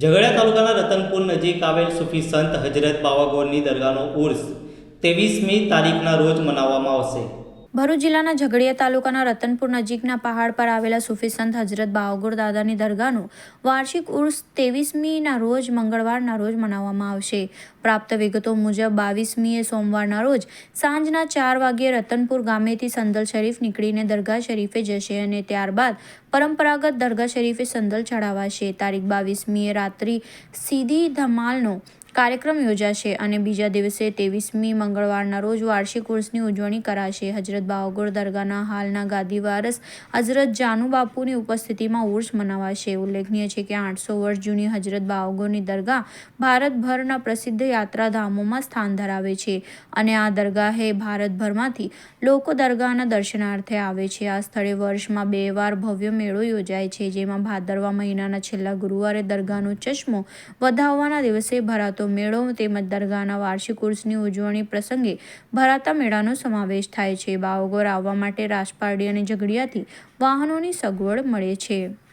ઝઘડિયા તાલુકાના રતનપુર નજીક આવેલ સુફી સંત હજરત બાવાગોરની દરગાહનો ઉર્સ ત્રેવીસમી તારીખના રોજ મનાવવામાં આવશે. ભરૂચ જિલ્લાના ઝઘડિયા તાલુકાના રતનપુર નજીકના પહાડ પર આવેલા સુફી સંત હજરત બાવગુર દાદાની દરગાહનું વાર્ષિક ઉર્સ ત્રેવીસમીના રોજ મંગળવારના રોજ મનાવવામાં આવશે. પ્રાપ્ત વિગતો મુજબ બાવીસમીએ સોમવારના રોજ સાંજના ચાર વાગ્યે રતનપુર ગામેથી સંદલ શરીફ નીકળીને દરગાહ શરીફે જશે અને ત્યારબાદ પરંપરાગત દરગાહ શરીફે સંદલ ચડાવાશે તારીખ બાવીસમીએ રાત્રિ સીધી ધમાલનો કાર્યક્રમ યોજાશે અને બીજા દિવસે ત્રેવીસમી મંગળવારના રોજ વાર્ષિક ઉર્સની ઉજવણી કરાશે. હજરત બાવગોર દરગાહના હાલના ગાદી વારસ હજરત જાનુ બાપુની ઉપસ્થિતિમાં ઉર્સ મનાવાશે. ઉલ્લેખનીય છે કે આઠસો વર્ષ જૂની હજરત બાવગુરની દરગાહ ભારતભરના પ્રસિદ્ધ યાત્રાધામોમાં સ્થાન ધરાવે છે અને આ દરગાહે ભારતભરમાંથી લોકો દરગાહના દર્શનાર્થે આવે છે. આ સ્થળે વર્ષમાં બે વાર ભવ્ય મેળો યોજાય છે, જેમાં ભાદરવા મહિનાના છેલ્લા ગુરુવારે દરગાહનો ચશ્મો વધાવવાના દિવસે ભરાતો મેળો તેમજ દરગાહના વાર્ષિક ઉર્સની ઉજવણી પ્રસંગે ભરાતા મેળાનો સમાવેશ થાય છે. બાવગોર આવવા માટે રાજપારડી અને ઝઘડિયાથી વાહનોની સગવડ મળે છે.